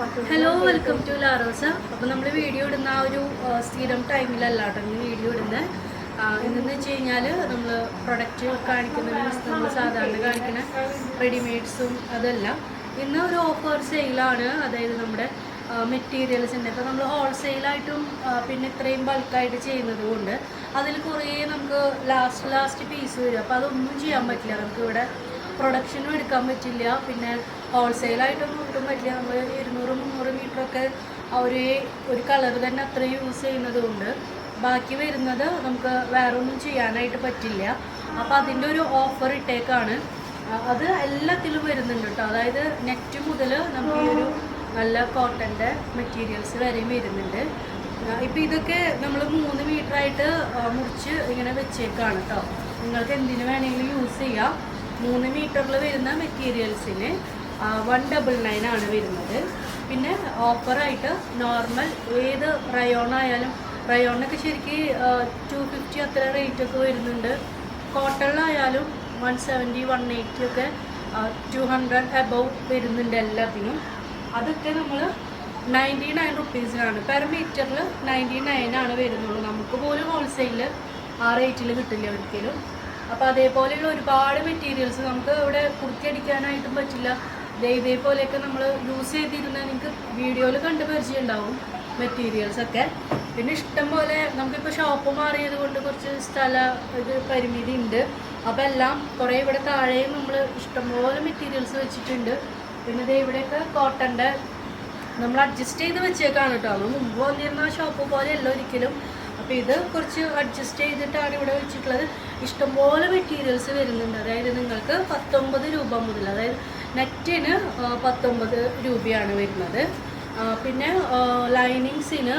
Hello welcome to Larosa അപ്പോൾ നമ്മൾ video ഇടുന്ന ആ ഒരു സ്ഥിരം ടൈമിലല്ല കേട്ടോ ഇന്ന് വീഡിയോ ഇടുന്നത് ഇന്നെന്ന് വെച്ച് കഴിഞ്ഞാൽ നമ്മൾ പ്രൊഡക്റ്റ് കാണിക്കുന്ന നമ്മൾ സാധാരണ കാണിക്കുന്ന റെഡിമെയ്ഡ്സും അതല്ല. ഇന്ന് ഒരു ഓഫർ സെയിലാണ് അതായത് നമ്മുടെ മെറ്റീരിയൽസിന്റെ ഇപ്പോൾ നമ്മൾ ഹോൾസെയിലായിട്ടും പിന്നെ ഇത്രയും ബൾക്കായിട്ട് ചെയ്യുന്നത് കൊണ്ട് അതിൽ കുറേ നമുക്ക് ലാസ്റ്റ് ലാസ്റ്റ് പീസ് വരും. അപ്പോൾ അതൊന്നും ചെയ്യാൻ പറ്റില്ല. നമുക്കിവിടെ പ്രൊഡക്ഷനും എടുക്കാൻ പറ്റില്ല. പിന്നെ ഹോൾസെയിലായിട്ടൊന്നും ഒട്ടും പറ്റില്ല. നമ്മൾ ഇരുന്നൂറ് നൂറ് മീറ്ററൊക്കെ ഒരു ഒരു കളർ തന്നെ അത്രയും യൂസ് ചെയ്യുന്നത് കൊണ്ട് ബാക്കി വരുന്നത് നമുക്ക് വേറെ ഒന്നും ചെയ്യാനായിട്ട് പറ്റില്ല. അപ്പോൾ അതിന്റെ ഒരു ഓഫർ ഇട്ടേക്കാണ്. അത് എല്ലാത്തിലും വരുന്നുണ്ട് കേട്ടോ അതായത് നെറ്റ് മുതൽ നമുക്ക് ഈ ഒരു നല്ല കോട്ടന്റെ മെറ്റീരിയൽസ് വരെയും വരുന്നുണ്ട്. ഇപ്പം ഇതൊക്കെ നമ്മൾ മൂന്ന് മീറ്ററായിട്ട് മുറിച്ച് ഇങ്ങനെ വെച്ചേക്കാണ് കേട്ടോ നിങ്ങൾക്ക് എന്തിനു വേണമെങ്കിലും യൂസ് ചെയ്യാം. മൂന്ന് മീറ്ററിൽ വരുന്ന മെറ്റീരിയൽസിന് വൺ ഡബിൾ നയൻ ആണ് വരുന്നത്. പിന്നെ ഓഫറായിട്ട് നോർമൽ ഏത് റയോൺ ആയാലും റയോണിനൊക്കെ ശരിക്ക് ടു ഫിഫ്റ്റി അത്ര റേറ്റ് ഒക്കെ വരുന്നുണ്ട്. കോട്ടണിലായാലും വൺ സെവന്റി വൺ എയ്റ്റി ഒക്കെ ടു ഹൺഡ്രഡ് എബവ് വരുന്നുണ്ട് എല്ലാത്തിനും. അതൊക്കെ നമ്മൾ നയന്റി നയൻ റുപ്പീസിനാണ് പെർ മീറ്ററിൽ നയന്റി നയൻ ആണ് വരുന്നുള്ളൂ. നമുക്ക് പോലും ഹോൾസെയിലിൽ ആ റേറ്റിൽ കിട്ടില്ല ഒരിക്കലും. അപ്പോൾ അതേപോലെയുള്ള ഒരുപാട് മെറ്റീരിയൽസ് നമുക്ക് ഇവിടെ കുർത്തിയടിക്കാനായിട്ടും പറ്റില്ല. ദേ ഇതേപോലെയൊക്കെ നമ്മൾ യൂസ് ചെയ്തിരുന്ന നിങ്ങൾക്ക് വീഡിയോയിൽ കണ്ട് പരിചയം ഉണ്ടാവും മെറ്റീരിയൽസ് ഒക്കെ. പിന്നെ ഇഷ്ടം പോലെ നമുക്കിപ്പോൾ ഷോപ്പ് മാറിയത് കൊണ്ട് കുറച്ച് സ്ഥല ഇത് പരിമിതി ഉണ്ട്. അപ്പോൾ എല്ലാം കുറേ ഇവിടെ താഴെയും നമ്മൾ ഇഷ്ടംപോലെ മെറ്റീരിയൽസ് വെച്ചിട്ടുണ്ട്. പിന്നെ ഇത് ഇവിടെയൊക്കെ കോട്ടന്റെ നമ്മൾ അഡ്ജസ്റ്റ് ചെയ്ത് വെച്ചേക്കാണ് കേട്ടോ നമ്മൾ മുമ്പ് വന്നിരുന്ന ആ ഷോപ്പ് പോലെയല്ല ഒരിക്കലും. അപ്പോൾ ഇത് കുറച്ച് അഡ്ജസ്റ്റ് ചെയ്തിട്ടാണ് ഇവിടെ വെച്ചിട്ടുള്ളത്. ഇഷ്ടംപോലെ മെറ്റീരിയൽസ് വരുന്നുണ്ട്. അതായത് നിങ്ങൾക്ക് പത്തൊമ്പത് രൂപ മുതൽ അതായത് നെറ്റിന് പത്തൊമ്പത് രൂപയാണ് വരുന്നത്. പിന്നെ ലൈനിങ്സിന്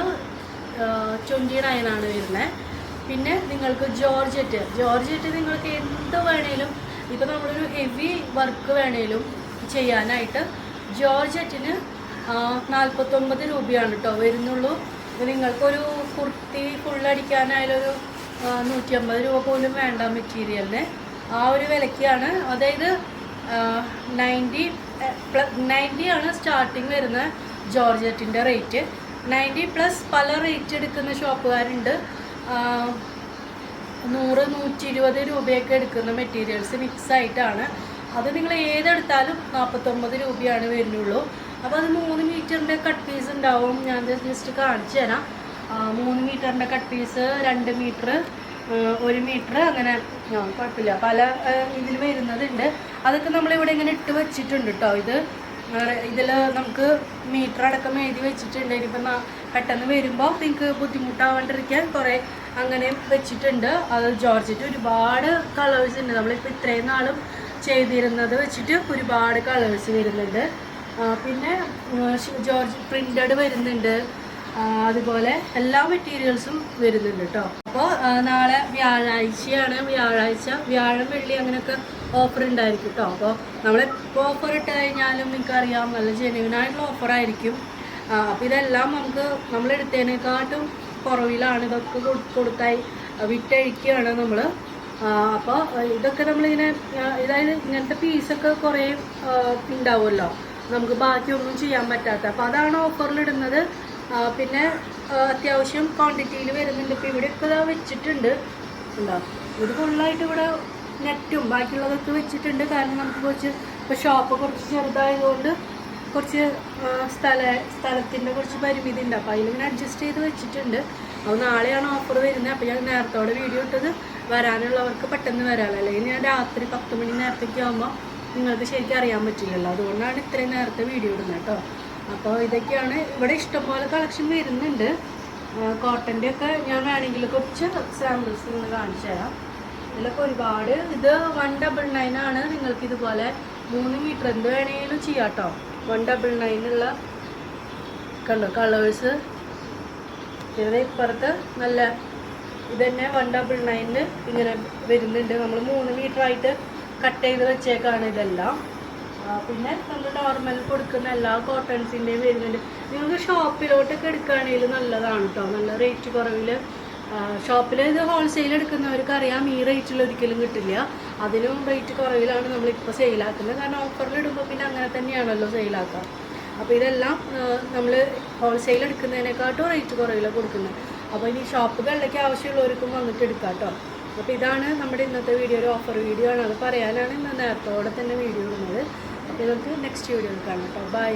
ട്വന്റി നയൻ ആണ് വരുന്നത്. പിന്നെ നിങ്ങൾക്ക് ജോർജറ്റ്. ജോർജറ്റ് നിങ്ങൾക്ക് എന്ത് വേണേലും ഇപ്പോൾ നമ്മളൊരു ഹെവി വർക്ക് വേണേലും ചെയ്യാനായിട്ട് ജോർജറ്റിന് നാൽപ്പത്തൊമ്പത് രൂപയാണ് കേട്ടോ വരുന്നുള്ളൂ. നിങ്ങൾക്കൊരു കുർത്തി ഫുള്ളടിക്കാനായാലൊരു നൂറ്റി അമ്പത് രൂപ പോലും വേണ്ട മെറ്റീരിയലിന് ആ ഒരു വിലയ്ക്കാണ്. അതായത് നയന്റി നയന്റി ആണ് സ്റ്റാർട്ടിങ് വരുന്ന ജോർജറ്റിന്റെ റേറ്റ് നയന്റി പ്ലസ് പല റേറ്റ് എടുക്കുന്ന ഷോപ്പുകാരുണ്ട് നൂറ് നൂറ്റി ഇരുപത് രൂപയൊക്കെ എടുക്കുന്ന മെറ്റീരിയൽസ് മിക്സ് ആയിട്ടാണ്. അത് നിങ്ങൾ ഏതെടുത്താലും നാൽപ്പത്തൊമ്പത് രൂപയാണ് വരുന്നുള്ളൂ. അപ്പോൾ അത് മൂന്ന് മീറ്ററിന്റെ കട്ട് പീസ് ഉണ്ടാവും. ഞാൻ ജസ്റ്റ് കാണിച്ചു തരാം. മൂന്ന് മീറ്ററിന്റെ കട്ട് പീസ് രണ്ട് മീറ്റർ ഒരു മീറ്റർ അങ്ങനെ കുഴപ്പമില്ല. പല ഇതിൽ വരുന്നതുണ്ട്. അതൊക്കെ നമ്മളിവിടെ ഇങ്ങനെ ഇട്ട് വെച്ചിട്ടുണ്ട് കേട്ടോ ഇത് ഇതിൽ നമുക്ക് മീറ്റർ അടക്കം എഴുതി വെച്ചിട്ടുണ്ട്. ഇനിയിപ്പം പെട്ടെന്ന് വരുമ്പോൾ നിങ്ങൾക്ക് ബുദ്ധിമുട്ടാവാണ്ടിരിക്കാൻ കുറേ അങ്ങനെ വെച്ചിട്ടുണ്ട്. അത് ജോർജറ്റ് ഒരുപാട് കളേഴ്സ് ഉണ്ട് നമ്മളിപ്പോൾ ഇത്രയും നാളും ചെയ്തിരുന്നത് വെച്ചിട്ട് ഒരുപാട് കളേഴ്സ് വരുന്നുണ്ട്. പിന്നെ ജോർജ് പ്രിന്റഡ് വരുന്നുണ്ട്. അതുപോലെ എല്ലാ മെറ്റീരിയൽസും വരുന്നുണ്ട് കേട്ടോ അപ്പോൾ നാളെ വ്യാഴാഴ്ചയാണ്. വ്യാഴാഴ്ച വ്യാഴം വെള്ളി അങ്ങനെയൊക്കെ ഓഫർ ഉണ്ടായിരിക്കും കേട്ടോ അപ്പോൾ നമ്മളെപ്പോൾ ഓഫർ ഇട്ട് കഴിഞ്ഞാലും നിങ്ങൾക്ക് അറിയാം നല്ല ഓഫർ ആയിരിക്കും. അപ്പോൾ ഇതെല്ലാം നമുക്ക് നമ്മൾ എടുത്തതിനെക്കാട്ടും കുറവിലാണ് ഇതൊക്കെ കൊടു- കൊടുത്തായി വിറ്റഴിക്കുകയാണ് നമ്മൾ അപ്പോൾ ഇതൊക്കെ നമ്മളിങ്ങനെ ഇതായത് ഇങ്ങനത്തെ പീസൊക്കെ കുറേ ഉണ്ടാവുമല്ലോ. നമുക്ക് ബാക്കിയൊന്നും ചെയ്യാൻ പറ്റാത്ത. അപ്പോൾ അതാണ് ഓഫറിലിടുന്നത് പിന്നെ അത്യാവശ്യം ക്വാണ്ടിറ്റിയിൽ വരുന്നുണ്ട്. ഇപ്പോൾ ഇവിടെയൊക്കെ വെച്ചിട്ടുണ്ട്. ഉണ്ടോ? ഇത് ഫുള്ളായിട്ട് ഇവിടെ നെറ്റും ബാക്കിയുള്ളതൊക്കെ വെച്ചിട്ടുണ്ട്. കാരണം നമുക്ക് കുറച്ച് ഇപ്പോൾ ഷോപ്പ് കുറച്ച് ചെറുതായതുകൊണ്ട് കുറച്ച് സ്ഥല സ്ഥലത്തിന്റെ കുറച്ച് പരിമിതി ഉണ്ട്. അപ്പോൾ അതിലിങ്ങനെ അഡ്ജസ്റ്റ് ചെയ്ത് വെച്ചിട്ടുണ്ട്. അപ്പോൾ നാളെയാണ് ഓഫർ വരുന്നത്. അപ്പോൾ ഞാൻ നേരത്തോടെ വീഡിയോ ഇട്ടത്. വരാനുള്ളവർക്ക് പെട്ടെന്ന് വരാമല്ലോ അല്ലെങ്കിൽ ഞാൻ രാത്രി പത്ത് മണി നേരത്തേക്ക് ആകുമ്പോൾ നിങ്ങൾക്ക് ശരിക്കും അറിയാൻ പറ്റില്ലല്ലോ. അതുകൊണ്ടാണ് ഇത്രയും നേരത്തെ വീഡിയോ ഇടുന്നത് കേട്ടോ. അപ്പോൾ ഇതൊക്കെയാണ്. ഇവിടെ ഇഷ്ടംപോലെ കളക്ഷൻ വരുന്നുണ്ട്. കോട്ടന്റെ ഒക്കെ ഞാൻ വേണമെങ്കിൽ കുറച്ച് സാമ്പിൾസ് നിന്ന് കാണിച്ചു തരാം. ഇതിലൊക്കെ ഒരുപാട് ഇത് വൺ ഡബിൾ നയൻ ആണ്. നിങ്ങൾക്ക് ഇതുപോലെ മൂന്ന് മീറ്റർ എന്ത് വേണമെങ്കിലും ചെയ്യാം കേട്ടോ വൺ ഡബിൾ നയനുള്ള കണ്ടോ കളേഴ്സ് പിന്നെ ഇപ്പുറത്ത് നല്ല ഇത് തന്നെ വൺ ഡബിൾ നയൻ ഇങ്ങനെ വരുന്നുണ്ട്. നമ്മൾ മൂന്ന് മീറ്റർ ആയിട്ട് കട്ട് ചെയ്ത് വെച്ചേക്കാണ് ഇതെല്ലാം. പിന്നെ നമ്മൾ നോർമൽ കൊടുക്കുന്ന എല്ലാ കോട്ടൺസിന്റെയും വരുന്നുണ്ട്. നിങ്ങൾക്ക് ഷോപ്പിലോട്ടൊക്കെ എടുക്കുകയാണെങ്കിൽ നല്ലതാണ് കേട്ടോ നല്ല റേറ്റ് കുറവിൽ ഷോപ്പിൽ ഇത് ഹോൾസെയിൽ എടുക്കുന്നവർക്ക് അറിയാം ഈ റേറ്റിൽ ഒരിക്കലും കിട്ടില്ല. അതിനും റേറ്റ് കുറവിലാണ് നമ്മളിപ്പോൾ സെയിലാക്കുന്നത് കാരണം ഓഫറിൽ ഇടുമ്പോൾ പിന്നെ അങ്ങനെ തന്നെയാണല്ലോ സെയിലാക്കുക അപ്പോൾ ഇതെല്ലാം നമ്മൾ ഹോൾസെയിൽ എടുക്കുന്നതിനെക്കാട്ടും റേറ്റ് കുറവിലാണ് കൊടുക്കുന്നത്. അപ്പോൾ ഇനി ഷോപ്പ് ഷോപ്പുകളിലേക്ക് ആവശ്യമുള്ളവർക്കും വന്നിട്ട് എടുക്കാം കേട്ടോ അപ്പോൾ ഇതാണ് നമ്മുടെ ഇന്നത്തെ വീഡിയോ ഒരു ഓഫർ വീഡിയോ ആണ്. അത് പറയാനാണ് ഇന്ന് നേരത്തോടെ തന്നെ വീഡിയോ ഇടുന്നത്. അപ്പോൾ നമുക്ക് നെക്സ്റ്റ് വീഡിയോ കാണാം കേട്ടോ ബൈ